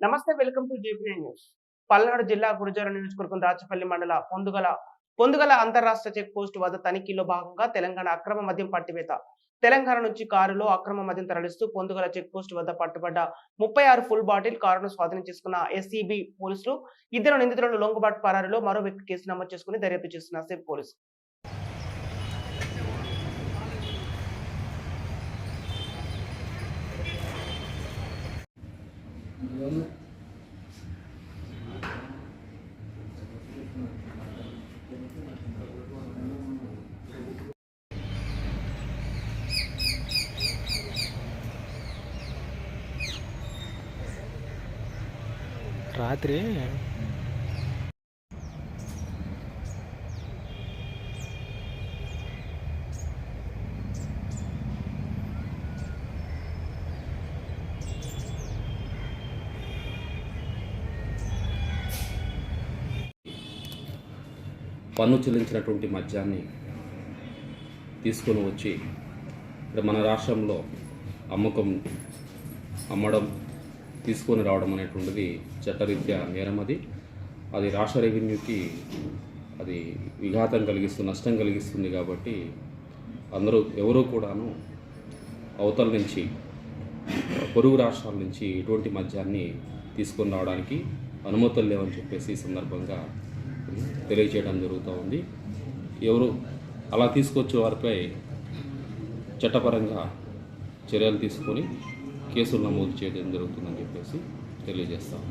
నమస్తే welcome to JP news. Palnadu జిల్లా గురజాల నియోజకవర్గం రాచపల్లి మండల పొందుగల పొందుగల అంతరాష్ట్ర చెక్ పోస్ట్ వద్ద తనిఖీలో భాగంగా తెలంగాణ అక్రమ మద్యం పట్టివేత. తెలంగాణ నుంచి కారులో అక్రమ మద్యం తరలిస్తూ పొందుగల చెక్ పోస్ట్ వద్ద పట్టుబడ్డ ముప్పై ఆరు ఫుల్ బాటిల్ కారును స్వాధీనం చేసుకున్న ఎస్సీబీ పోలీసులు ఇద్దరు నిందితులను లొంగుబాటు పరారులో మరో వ్యక్తి కేసు నమోదు చేసుకుని దర్యాప్తు చేస్తున్న సిబ్ పోలీసు. रात्रि పన్ను చెల్లించినటువంటి మద్యాన్ని తీసుకొని వచ్చి ఇక్కడ మన రాష్ట్రంలో అమ్మకం అమ్మడం తీసుకొని రావడం అనేటువంటిది చట్టరీత్యా నేరం అది. అది రాష్ట్ర రెవెన్యూకి అది విఘాతం కలిగిస్తుంది నష్టం కలిగిస్తుంది కాబట్టి అందరూ ఎవరూ కూడాను అవతల నుంచి పొరుగు రాష్ట్రాల నుంచి ఎటువంటి మద్యాన్ని తీసుకొని రావడానికి అనుమతులు లేవని చెప్పేసి ఈ సందర్భంగా తెలియజేయడం జరుగుతూ ఉంది. ఎవరు అలా తీసుకొచ్చే వారిపై చట్టపరంగా చర్యలు తీసుకొని కేసులు నమోదు చేయడం జరుగుతుందని చెప్పేసి తెలియజేస్తాం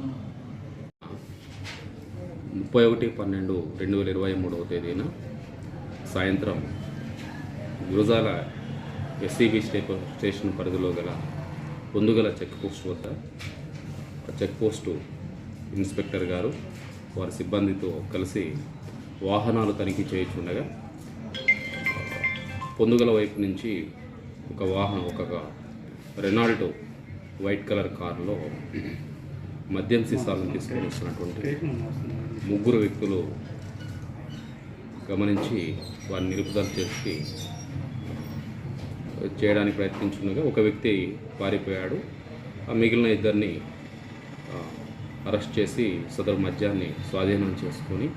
ముప్పై ఒకటి పన్నెండు రెండు వేల ఇరవై మూడవ తేదీన సాయంత్రం గురజాల ఎస్సీబీ స్టే- స్టేషన్ పరిధిలో గల పొందుగల చెక్ పోస్ట్ వద్ద ఆ చెక్ పోస్టు ఇన్స్పెక్టర్ గారు వారి సిబ్బందితో కలిసి వాహనాలు తనిఖీ చేయించుండగా పొందుగల వైపు నుంచి ఒక వాహనం ఒక రెనాల్డో వైట్ కలర్ కారులో మద్యం సీసాలను తీసుకొని వస్తున్నటువంటి ముగ్గురు వ్యక్తులు గమనించి వారిని నిలుపుదల చేసి చేయడానికి ప్రయత్నించుండగా ఒక వ్యక్తి పారిపోయాడు. ఆ మిగిలిన ఇద్దరిని అరెస్ట్ చేసి సదరు మద్యాన్ని స్వాధీనం చేసుకొని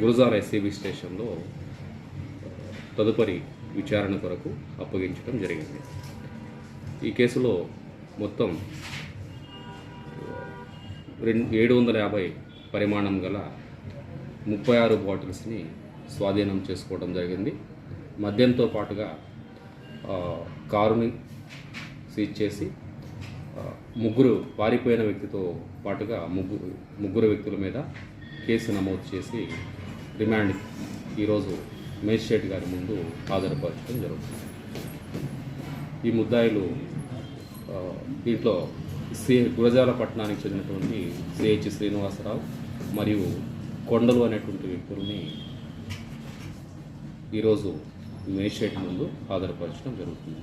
గురుజార్ ఎస్సీబీ స్టేషన్లో తదుపరి విచారణ కొరకు అప్పగించడం జరిగింది. ఈ కేసులో మొత్తం రెండు ఏడు వందల యాభై పరిమాణం గల ముప్పై ఆరు బాటిల్స్ని స్వాధీనం చేసుకోవడం జరిగింది. మద్యంతో పాటుగా కారుని సీజ్ చేసి ముగ్గురు పారిపోయిన వ్యక్తితో పాటుగా ముగ్గురు ముగ్గురు వ్యక్తుల మీద కేసు నమోదు చేసి రిమాండ్ ఈరోజు మేజిస్ట్రేట్ గారి ముందు హాజరుపరచడం జరుగుతుంది. ఈ ముద్దాయిలు దీంట్లో సి గురజాల పట్టణానికి చెందినటువంటి సిహెచ్ శ్రీనివాసరావు మరియు కొండలు అనేటువంటి వ్యక్తుల్ని ఈరోజు మేజిస్ట్రేట్ ముందు హాజరుపరచడం జరుగుతుంది.